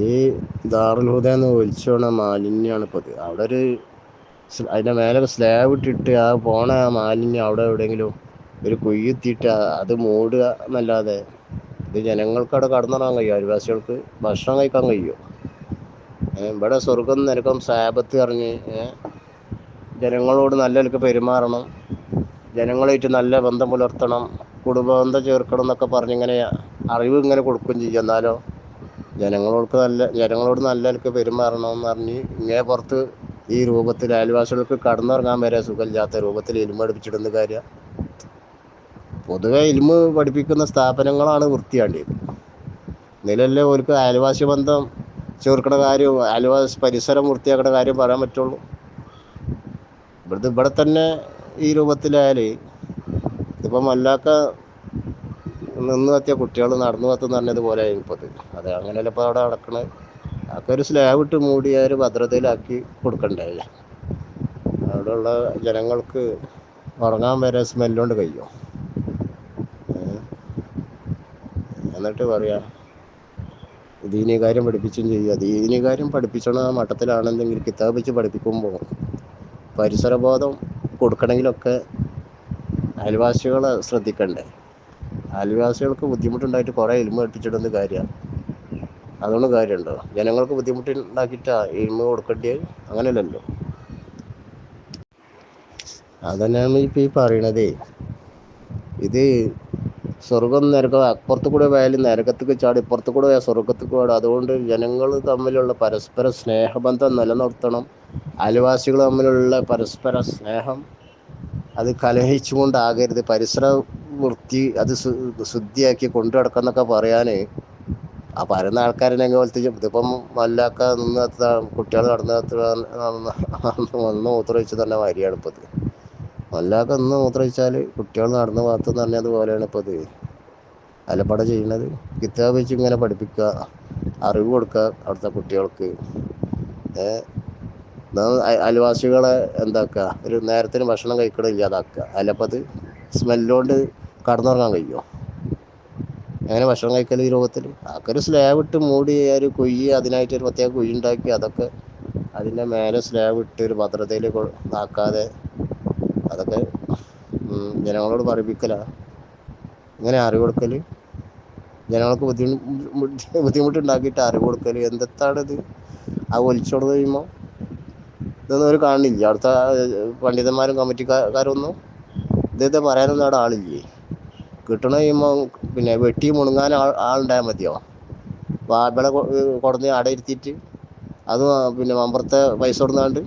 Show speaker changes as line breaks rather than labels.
ഈ ദാറുൽഹുദന്ന് ഒലിച്ചോണ മാലിന്യമാണ് ഇപ്പോൾ അവിടെ ഒരു അതിന്റെ മേലെ സ്ലാബ് ഇട്ടിട്ട് ആ പോണ മാലിന്യം അവിടെ എവിടെയെങ്കിലും ഒരു കുയ്യെത്തിയിട്ട് അത് മൂടുക എന്നല്ലാതെ ഇത് ജനങ്ങൾക്ക് അവിടെ കടന്നിറങ്ങാൻ കഴിയും? അയൽവാസികൾക്ക് ഭക്ഷണം കഴിക്കാൻ കഴിയും? ഇവിടെ സ്വർഗം നരകം സാപത്ത് ഇറങ്ങി ജനങ്ങളോട് നല്ല നിലയ്ക്ക് പെരുമാറണം. ജനങ്ങളായിട്ട് നല്ല ബന്ധം പുലർത്തണം. കുടുംബബന്ധം ചേർക്കണം എന്നൊക്കെ പറഞ്ഞിങ്ങനെ അറിവ് ഇങ്ങനെ കൊടുക്കുകയും ചെയ്യും. എന്നാലോ ജനങ്ങളോട് നല്ല ജനങ്ങളോട് നല്ല നിലയ്ക്ക് പെരുമാറണം എന്ന് പറഞ്ഞ് ഇങ്ങനെ പുറത്ത് ഈ രൂപത്തിൽ അയൽവാസികൾക്ക് കടന്നിറങ്ങാൻ വരെ സുഖമില്ലാത്ത രൂപത്തിൽ ഇൽമ പഠിപ്പിച്ചിടുന്ന കാര്യം? പൊതുവെ ഇൽമ പഠിപ്പിക്കുന്ന സ്ഥാപനങ്ങളാണ് വൃത്തിയാണ്ടിയത് നിലല്ലേ ഓർക്ക് അയൽവാസി ബന്ധം ചേർക്കണ കാര്യം അയൽവാസി പരിസരം വൃത്തിയാക്കണ കാര്യം പറയാൻ പറ്റുള്ളൂ. ഇവിടെ ഇവിടെ തന്നെ ഈ രൂപത്തിലായാൽ ഇതിപ്പം മല്ലാക്ക നിന്ന് എത്തിയ കുട്ടികൾ നടന്നു എത്തുന്ന പറഞ്ഞതുപോലെ ഇപ്പത്. അത് അങ്ങനെയല്ല ഇപ്പോൾ അവിടെ നടക്കണത് അതൊക്കെ ഒരു സ്ലാബ് ഇട്ട് മൂടി ഒരു ഭദ്രതയിലാക്കി കൊടുക്കണ്ടേ അവിടെയുള്ള ജനങ്ങൾക്ക് ഉറങ്ങാൻ വരെ സ്മെല്ലുകൊണ്ട് കഴിയും. എന്നിട്ട് പറയാ ദീനികാര്യം പഠിപ്പിച്ചും ചെയ്യുക. ദീനികാര്യം പഠിപ്പിച്ചണ മട്ടത്തിലാണെന്നെങ്കിൽ കിതാബ് വെച്ച് പഠിപ്പിക്കുമ്പോൾ പരിസരബോധം കൊടുക്കണമെങ്കിലൊക്കെ അയൽവാസികളെ ശ്രദ്ധിക്കണ്ടേ? അയൽവാസികൾക്ക് ബുദ്ധിമുട്ടുണ്ടായിട്ട് കുറേ ഇൽമ പഠിപ്പിച്ചിടുന്ന കാര്യമാണ് അതുകൊണ്ട് കാര്യമുണ്ടോ? ജനങ്ങൾക്ക് ബുദ്ധിമുട്ടുണ്ടാക്കിയിട്ടാ ഇൽമ കൊടുക്കേണ്ടത് അങ്ങനെയല്ലല്ലോ. അതന്നെയാണ് ഇപ്പം ഈ പറയണതേ. ഇത് സ്വർഗം നരകം അപ്പുറത്ത് കൂടെ പോയാലും നരകത്തേക്ക് ചാടി ഇപ്പുറത്ത് കൂടെ പോയാൽ സ്വർഗത്തേക്ക് പാടും അതുകൊണ്ട് ജനങ്ങൾ തമ്മിലുള്ള പരസ്പര സ്നേഹബന്ധം നിലനിർത്തണം. അയൽവാസികൾ തമ്മിലുള്ള പരസ്പര സ്നേഹം അത് കലഹിച്ചുകൊണ്ടാകരുത് പരിസര വൃത്തി അത് ശുദ്ധിയാക്കി കൊണ്ടു നടക്കാന്നൊക്കെ പറയാൻ ആ പറയുന്ന ആൾക്കാരെ പോലത്തെ ഇതിപ്പം മല്ലാക്ക നിന്ന് കുട്ടികൾ നടന്ന് വന്ന് മൂത്രമൊഴിച്ച് തന്നെ വരികയാണ് ഇപ്പോൾ മല്ലാക്ക നിന്ന് മൂത്രമൊഴിച്ചാൽ കുട്ടികൾ നടന്ന് ഭാഗത്ത് തന്നെ അതുപോലെയാണ് ഇപ്പോൾ ഇത് അലപ്പട ചെയ്യുന്നത്. കിതാബ് വെച്ച് ഇങ്ങനെ പഠിപ്പിക്കുക അറിവ് കൊടുക്കുക അവിടുത്തെ കുട്ടികൾക്ക്. അയൽവാസികളെ എന്താക്കുക? ഒരു നേരത്തിന് ഭക്ഷണം കഴിക്കണം ഇല്ലാതാക്കുക അല്ലപ്പോൾ സ്മെല്ലുകൊണ്ട് കടന്നുറങ്ങാൻ കഴിയുമോ അങ്ങനെ ഭക്ഷണം കഴിക്കൽ ഈ രോഗത്തിൽ? അതൊക്കെ ഒരു സ്ലാബ് ഇട്ട് മൂടി ഒരു കുഴി അതിനായിട്ട് ഒരു പ്രത്യേക കുഴി ഉണ്ടാക്കി അതൊക്കെ അതിന്റെ മേലെ സ്ലാബ് ഇട്ട് ഒരു ഭദ്രതയിൽ ആക്കാതെ അതൊക്കെ ജനങ്ങളോട് പറയിപ്പിക്കലാണ് ഇങ്ങനെ അറിവ് കൊടുക്കൽ ജനങ്ങൾക്ക് ബുദ്ധിമുട്ട് ബുദ്ധിമുട്ടുണ്ടാക്കിയിട്ട് അറിവ് കൊടുക്കൽ എന്തെത്താണിത്? ആ ഒലിച്ചോട് കഴിയുമ്പോൾ ഇതൊന്നും അവർ കാണില്ല. അടുത്ത പണ്ഡിതന്മാരും കമ്മിറ്റിക്കാരൊന്നും ഇദ്ദേഹത്തെ പറയാനൊന്നും അവിടെ ആളില്ലേ? കിട്ടണ പിന്നെ വെട്ടി മുണുങ്ങാൻ ആൾ ആളുണ്ടായാൽ മതിയോ? വാർബിളെ കൊടുന്ന് അടയിരുത്തിയിട്ട് അത് പിന്നെ മമ്പുറത്തെ പൈസ കൊടുന്നാണ്ട്